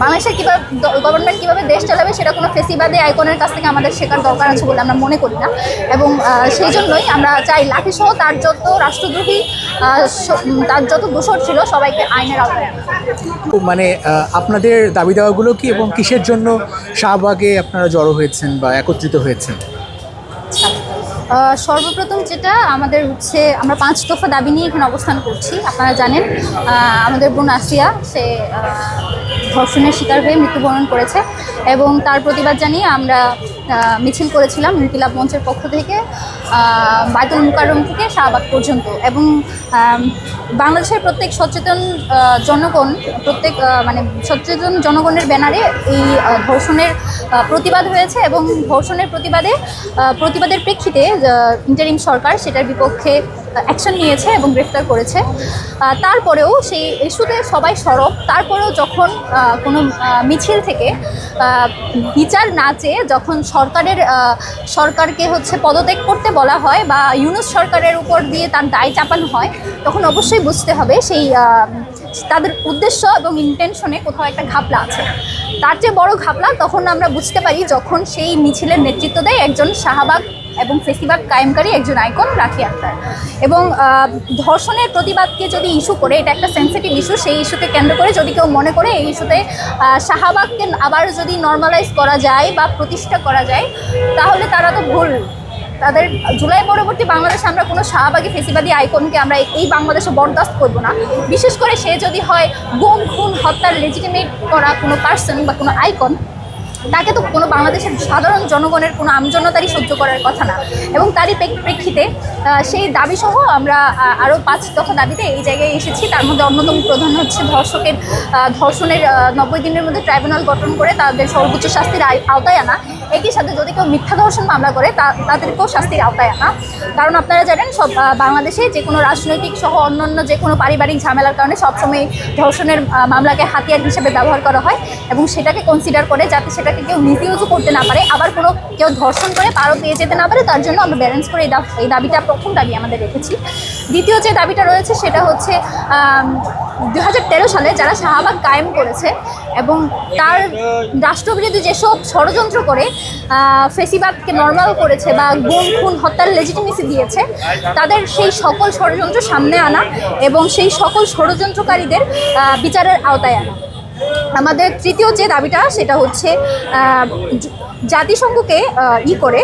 বাংলাদেশের কীভাবে গভর্নমেন্ট কীভাবে দেশ চালাবে সেটা কোনো ফেসিবাদী আইকনের কাছ থেকে আমাদের শেখার দরকার আছে বলে আমরা মনে করি না। এবং সেই জন্যই আমরা চাই লাঠি সহ তার যত রাষ্ট্রদ্রোহী তার যত দোষর ছিল সবাইকে আইনের আওতায় মানে আপনাদের দাবি দেওয়াগুলো কি এবং কিসের জন্য শাহবাগে আপনারা জড়ো হয়েছেন বা একত্রিত হয়েছেন? সর্বপ্রথম যেটা আমাদের হচ্ছে আমরা পাঁচ দফা দাবি নিয়ে এখানে অবস্থান করছি আপনারা জানেন। আমাদের বোন আসিয়া সে ধর্ষণের শিকার হয়ে মৃত্যুবরণ করেছে এবং তার প্রতিবাদ জানিয়ে আমরা মিছিল করেছিলাম ইনকিলাব মঞ্চের পক্ষ থেকে আহ, বায়তুল মুকাররম থেকে শাহবাগ পর্যন্ত এবং বাংলাদেশের প্রত্যেক সচেতন জনগণ প্রত্যেক মানে সচেতন জনগণের ব্যানারে এই ধর্ষণের প্রতিবাদ হয়েছে এবং ধর্ষণের প্রতিবাদে প্রতিবাদের প্রেক্ষিতে ইন্টারিম সরকার সেটার বিপক্ষে অ্যাকশন নিয়েছে এবং গ্রেফতার করেছে। তারপরেও সেই ইস্যুতে সবাই সরব। তারপরেও যখন কোনো মিছিল থেকে বিচার না চেয়ে যখন সরকারের সরকারকে হচ্ছে পদত্যাগ করতে বলা হয় বা ইউনুস সরকারের উপর দিয়ে তার দায় চাপানো হয়, তখন অবশ্যই বুঝতে হবে সেই তাদের উদ্দেশ্য এবং ইন্টেনশনে কোথাও একটা ঘাপলা আছে। তার চেয়ে বড় ঘাপলা তখন আমরা বুঝতে পারি যখন সেই মিছিলের নেতৃত্ব দেয় একজন শাহবাগ এবং ফেসিবাগ কায়েমকারী একজন আইকন রাখি আক্তার। এবং ধর্ষণের প্রতিবাদকে যদি ইস্যু করে, এটা একটা সেন্সিটিভ ইস্যু সেই ইস্যুকে কেন্দ্র করে যদি কেউ মনে করে এই ইস্যুতে শাহবাগকে আবার যদি নর্মালাইজ করা যায় বা প্রতিষ্ঠা করা যায়, তাহলে তারা তো ভুল। তাদের জুলাই পরবর্তী বাংলাদেশে আমরা কোনো শাহবাগী ফেসিবাদী আইকনকে আমরা এই বাংলাদেশে বরদাস্ত করব না। বিশেষ করে সে যদি হয় গুম, খুন, হত্যার লেজিটিমেট করা কোনো পার্সন বা কোনো আইকন, তাকে তো কোনো বাংলাদেশের সাধারণ জনগণের কোনো আমজনতারই সহ্য করার কথা না। এবং তারই প্রেক্ষিতে সেই দাবিসহ আমরা আরও পাঁচ দফা দাবিতে এই জায়গায় এসেছি। তার মধ্যে অন্যতম প্রধান হচ্ছে ধর্ষকের ধর্ষণের নব্বই দিনের মধ্যে ট্রাইব্যুনাল গঠন করে তাদের সর্বোচ্চ শাস্তির আওতায় আনা। একই সাথে যদি কেউ মিথ্যা ধর্ষণ মামলা করে তাদেরকেও শাস্তির আওতায় আনা। কারণ আপনারা জানেন, সব বাংলাদেশে যে কোনো রাজনৈতিক সহ অন্যান্য যে কোনো পারিবারিক ঝামেলার কারণে সবসময় ধর্ষণের মামলাকে হাতিয়ার হিসেবে ব্যবহার করা হয় এবং সেটাকে কনসিডার করে যাতে সেটাকে কেউ মিসইউজও করতে না পারে। আবার কোনো কেউ ধর্ষণ করে পারও পেয়ে যেতে না পারে, তার জন্য আমরা ব্যালেন্স করে এই দাবিটা প্রথম দাবি আমাদের রেখেছি। দ্বিতীয় যে দাবিটা রয়েছে, সেটা হচ্ছে দু হাজার তেরো সালে যারা শাহবাগ কায়েম করেছে এবং তার রাষ্ট্রবিরোধী যেসব ষড়যন্ত্র করে ফেসিবাদকে নর্মাল করেছে বা গুম, খুন, হত্যার লেজিটিমেসি দিয়েছে, তাদের সেই সকল ষড়যন্ত্র সামনে আনা এবং সেই সকল ষড়যন্ত্রকারীদের বিচারের আওতায় আনা। আমাদের তৃতীয় যে দাবিটা, সেটা হচ্ছে জাতিসংঘকে ই করে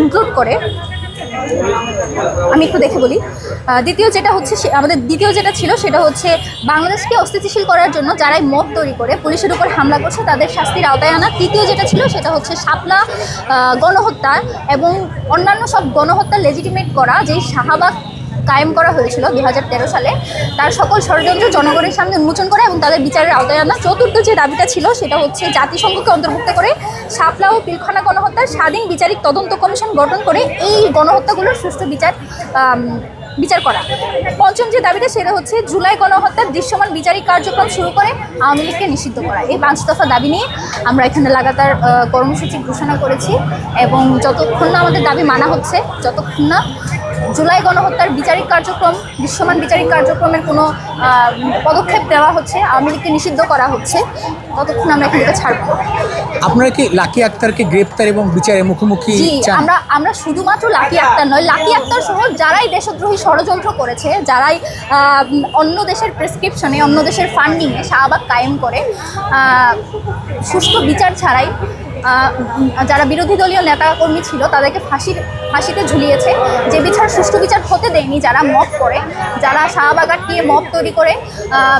ইনক্লুড করে আমি একটু দেখে বলি। দ্বিতীয় যেটা হচ্ছে আমাদের দ্বিতীয় যেটা ছিল সেটা হচ্ছে বাংলাদেশকে অস্থিতিশীল করার জন্য যারাই মব তৈরি করে, পুলিশের উপর হামলা করছে, তাদের শাস্তির আওতায় আনা। তৃতীয় যেটা ছিল সেটা হচ্ছে শাপলা গণহত্যা এবং অন্যান্য সব গণহত্যা লেজিটিমেট করা, যেই শাহবাগ কায়েম করা হয়েছিল দু হাজার তেরো সালে। তার সকল ষড়যন্ত্র জনগণের সামনে উন্মোচন করে এবং তাদের বিচারের আওতায় আনা চতুর্থ যে দাবিটা ছিল, সেটা হচ্ছে জাতিসংঘকে অন্তর্ভুক্ত করে শাপলা ও পিলখানা গণহত্যার স্বাধীন বিচারিক তদন্ত কমিশন গঠন করে এই গণহত্যাগুলোর সুষ্ঠু বিচার বিচার করা। পঞ্চম যে দাবিটা, সেটা হচ্ছে জুলাই গণহত্যার দৃশ্যমান বিচারিক কার্যক্রম শুরু করে আওয়ামী লীগকে নিষিদ্ধ করা। এই পাঁচ দফা দাবি নিয়ে আমরা এখানে লাগাতার কর্মসূচি ঘোষণা করেছি এবং যতক্ষণ না আমাদের দাবি মানা হচ্ছে, যতক্ষণ না জুলাই গণহত্যার বিচারিক কার্যক্রম দৃশ্যমান বিচারিক কার্যক্রমের কোনো পদক্ষেপ দেওয়া হচ্ছে আওয়ামী লীগকে নিষিদ্ধ করা হচ্ছে ততক্ষণ আমরা এখান থেকে ছাড়বো। আপনারা কি লাকি আক্তারকে গ্রেপ্তার এবং বিচারের মুখোমুখি আমরা আমরা শুধুমাত্র লাকি আক্তার নয় লাকি আক্তার সহ যারাই দেশদ্রোহী ষড়যন্ত্র করেছে যারাই অন্য দেশের প্রেসক্রিপশনে অন্য দেশের ফান্ডিংয়ে শাহবাগ কায়েম করে সুষ্ঠু বিচার ছাড়াই যারা বিরোধী দলীয় নেতাকর্মী ছিল তাদেরকে ফাঁসির ফাঁসিতে ঝুলিয়েছে। যে বিচার সুষ্ঠু বিচার হতে দেয়নি যারা মপ করে, যারা শাহবাগ আটকিয়ে মপ তৈরি করে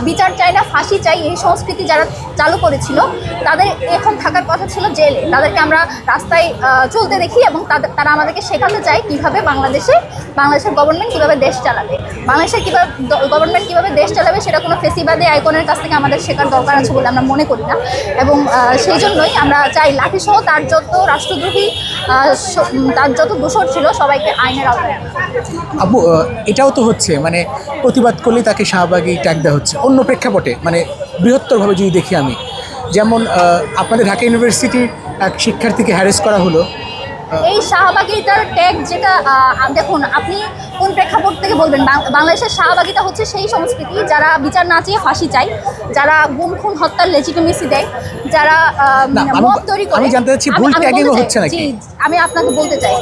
বিচার চায় না, ফাঁসি চাই এই সংস্কৃতি যারা চালু করেছিল, তাদের এখন থাকার কথা ছিল জেলে। তাদেরকে আমরা রাস্তায় চলতে দেখি এবং তাদের, তারা আমাদেরকে শেখাতে চায় কীভাবে বাংলাদেশে, বাংলাদেশের গভর্নমেন্ট কীভাবে দেশ চালাবে। বাংলাদেশের কীভাবে গভর্নমেন্ট কীভাবে দেশ চালাবে সেটা কোনো ফেসিবাদী আইকনের কাছ থেকে আমাদের শেখার দরকার আছে বলে আমরা মনে করি না। এবং সেই জন্যই আমরা চাই লাঠিসহ তার যত রাষ্ট্রদ্রোহী তার যত দোষর ছিল সবাইকে আইনের আওতায় আবু এটাও তো হচ্ছে মানে প্রতিবাদ করলে তাকে শাহবাগী ট্যাগ দেওয়া হচ্ছে। অন্য প্রেক্ষাপটে মানে বৃহত্তরভাবে যদি দেখি আমি, যেমন আপনাদের ঢাকা ইউনিভার্সিটির এক শিক্ষার্থীকে হ্যারেস করা হলো এই শাহবাগিতার ট্যাগ যেটা দেখুন আপনি কোন প্রেক্ষাপট থেকে বলবেন? বাংলাদেশের শাহবাগিতা হচ্ছে সেই সংস্কৃতি যারা বিচার না চেয়ে ফাঁসি চায় যারা গুম খুন হত্যার লেজিটিমেসি দেয় যারা মব তৈরি করে। আমি জানতে চাচ্ছি ভুল চাই, হচ্ছে নাকি? আমি আপনাকে বলতে চাই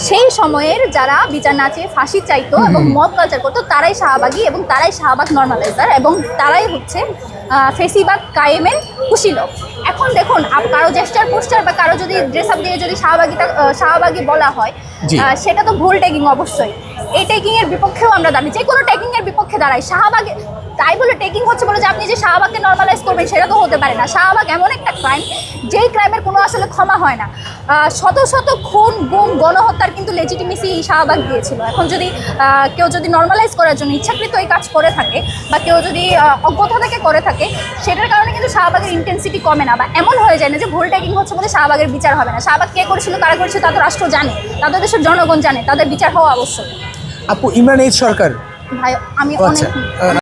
সেই সময়ের যারা বিচার না চেয়ে ফাঁসি চাইতো এবং মব কালচার করতো তারাই শাহবাগী এবং তারাই শাহবাগ নর্মালাইজার এবং তারাই হচ্ছে ফেসিবাগ কায়েমের কুশিল এখন দেখুন আপ- কারও জেস্টার পোস্টার বা কারও যদি ড্রেস আপ দিয়ে যদি শাহবাগিতা শাহবাগী বলা হয়। সেটা তো ভুল ট্যাগিং অবশ্যই। এই ট্যাগিং এর বিপক্ষেও আমরা দাবি যে কোনো ট্যাগিং এর বিপক্ষে দাঁড়াই। শাহবাগে তাই বলে টেকিং হচ্ছে বলে যে আপনি যে শাহবাগকে নর্মালাইজ করবেন সেটা তো হতে পারে না। শাহবাগ এমন একটা ক্রাইম যেই ক্রাইমের কোনো আসলে ক্ষমা হয় না। শত শত খুন গুম গণহত্যার কিন্তু লেজিটিমেসি শাহবাগ দিয়েছিল। এখন যদি কেউ যদি নর্মালাইজ করার জন্য ইচ্ছাকৃত এই কাজ করে থাকে বা কেউ যদি অজ্ঞতা থেকে করে থাকে সেটার কারণে কিন্তু শাহবাগের ইন্টেন্সিটি কমে না। বা এমন হয়ে যায় না যে ভুল ট্যাগিং হচ্ছে বলে শাহবাগের বিচার হবে না। শাহবাগ কে করেছিল কারা করেছিল তা তো রাষ্ট্র জানে। তাদের দেশের জনগণ জানে। তাদের বিচার হওয়া আবশ্যক। আপু ইমরান এইচ সরকার? ভাই আমি আচ্ছা। অনেক